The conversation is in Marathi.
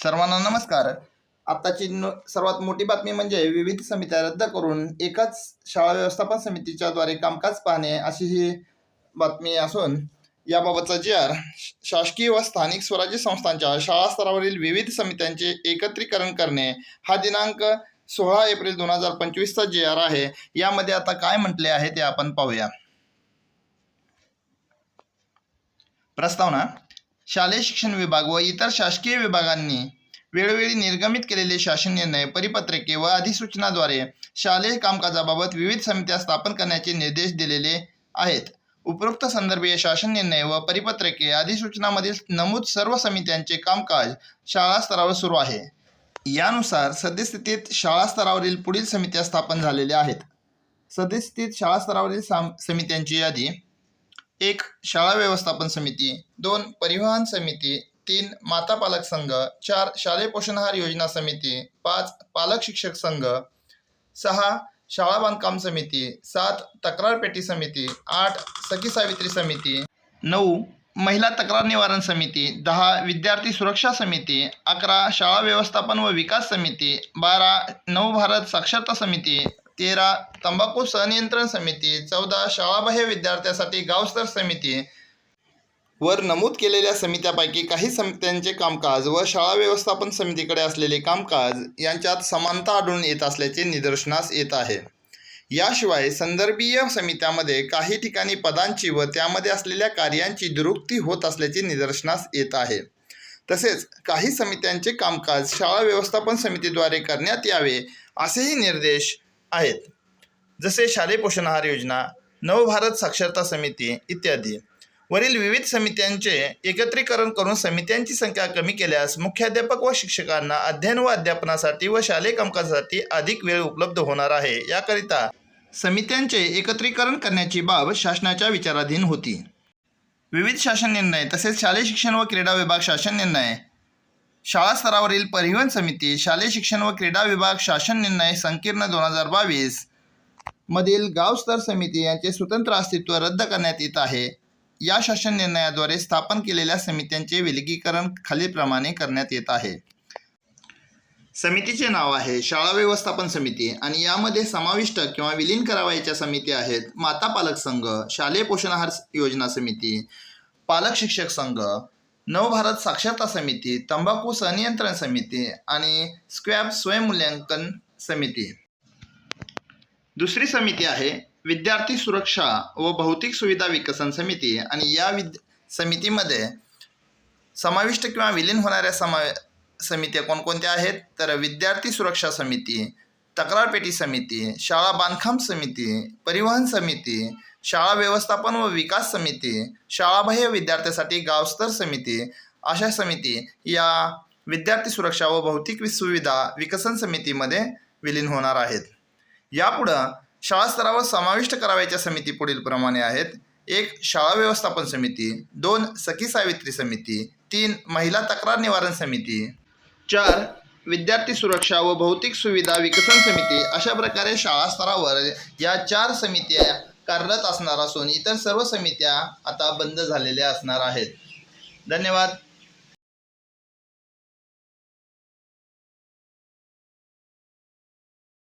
सर्वांना नमस्कार. आत्ताची सर्वात मोठी बातमी म्हणजे विविध समित्या रद्द करून एकाच शाळा व्यवस्थापन समितीच्या द्वारे कामकाज पाहणे अशी ही बातमी असून याबाबतचा जी आर शासकीय व स्थानिक स्वराज्य संस्थांच्या शाळा स्तरावरील विविध समित्यांचे एकत्रीकरण करणे हा दिनांक सोळा एप्रिल दोन हजार पंचवीसचा जे आर आहे यामध्ये आता काय म्हटले आहे ते आपण पाहूया. प्रस्तावना शालेय शिक्षण विभाग व इतर शासकीय विभागांनी वेळोवेळी निर्गमित केलेले शासन निर्णय परिपत्रके व अधिसूचनाद्वारे शालेय कामकाजाबाबत विविध समित्या स्थापन करण्याचे निर्देश दिलेले आहेत. उपरोक्त संदर्भीय शासन निर्णय व परिपत्रके अधिसूचनामधील नमूद सर्व समित्यांचे कामकाज शाळा स्तरावर सुरू आहे. यानुसार सद्यस्थितीत शाळा स्तरावरील पुढील समित्या स्थापन झालेल्या आहेत. सद्यस्थितीत शाळा स्तरावरील साम समित्यांची यादी एक शाळा व्यवस्थापन समिती दोन परिवहन समिती तीन माता पालक संघ चार शालेय पोषणहार योजना समिती पाच पालक शिक्षक संघ सहा शाळा बांधकाम समिती सात तक्रार पेटी समिती आठ सखी सावित्री समिती नऊ महिला तक्रार निवारण समिती दहा विद्यार्थी सुरक्षा समिती अकरा शाळा व्यवस्थापन व विकास समिती बारा नवभारत साक्षरता समिती तेरा तंबाखू सनियंत्रण समिती चौदा शाळाबाह्य विद्यार्थ्यासाठी गावस्तर समिती. वर नमूद केलेल्या समित्यापैकी काही समित्यांचे कामकाज व शाळा व्यवस्थापन समितीकडे असलेले कामकाज यांच्यात समानता आढळून येत असल्याचे निदर्शनास येत आहे. याशिवाय संदर्भीय समित्यामध्ये काही ठिकाणी पदांची व त्यामध्ये असलेल्या कार्यांची दुरुक्ती होत असल्याचे निदर्शनास येत आहे. तसेच काही समित्यांचे कामकाज शाळा व्यवस्थापन समितीद्वारे करण्यात यावे असेही निर्देश आहेत. जसे शालेय पोषण आहार योजना नवभारत साक्षरता समिती इत्यादी. वरील विविध समित्यांचे एकत्रीकरण करून समित्यांची संख्या कमी केल्यास मुख्याध्यापक व शिक्षकांना अध्ययन व अध्यापनासाठी व शालेय कामकाजासाठी अधिक वेळ उपलब्ध होणार आहे. याकरिता समित्यांचे एकत्रीकरण करण्याची बाब शासनाच्या विचाराधीन होती. विविध शासन निर्णय तसेच शालेय शिक्षण व क्रीडा विभाग शासन निर्णय शाळा स्तरावरील परिवहन समिती शालेय शिक्षण व क्रीडा विभाग शासन निर्णय संकीर्ण दोन हजार बावीस. मधील गावस्तर समिती यांचे स्वतंत्र अस्तित्व रद्द करण्यात येत आहे. या शासन निर्णयाद्वारे स्थापन केलेल्या समित्यांचे विलगीकरण खालीलप्रमाणे करण्यात येत आहे. समितीचे नाव आहे शाळा व्यवस्थापन समिती आणि यामध्ये समाविष्ट किंवा विलीन करावयाच्या समिती आहेत. माता पालक संघ शालेय पोषण आहार योजना समिती पालक शिक्षक संघ नवभारत साक्षरता समिती तंबाखू संनियंत्रण समिती आणि स्क्वॅब स्वयंमूल्यांकन समिती. दुसरी समिती आहे विद्यार्थी सुरक्षा व भौतिक सुविधा विकसन समिती आणि या विद समितीमध्ये समाविष्ट किंवा विलीन होणाऱ्या समा समित्या कोणकोणत्या आहेत? तर विद्यार्थी सुरक्षा समिती तक्रारपेटी समिती शाळा बांधकाम समिती परिवहन समिती शाळा व्यवस्थापन व विकास समिती शाळाबाह्य विद्यार्थ्यासाठी गावस्तर समिती अशा समिती या विद्यार्थी सुरक्षा व भौतिक सुविधा विकसन समितीमध्ये विलीन होणार आहेत. यापुढं शाळा स्तरावर समाविष्ट करावयाच्या समिती पुढीलप्रमाणे आहेत. एक शाळा व्यवस्थापन समिती. दोन सखी सावित्री समिती. तीन महिला तक्रार निवारण समिती. चार विद्यार्थी सुरक्षा व भौतिक सुविधा विकसन समिती अशा प्रकारे शाळा स्तरावर या चार समित्या कार्यरत असणार असून इतर सर्व समित्या आता बंद झालेल्या असणार आहेत. धन्यवाद.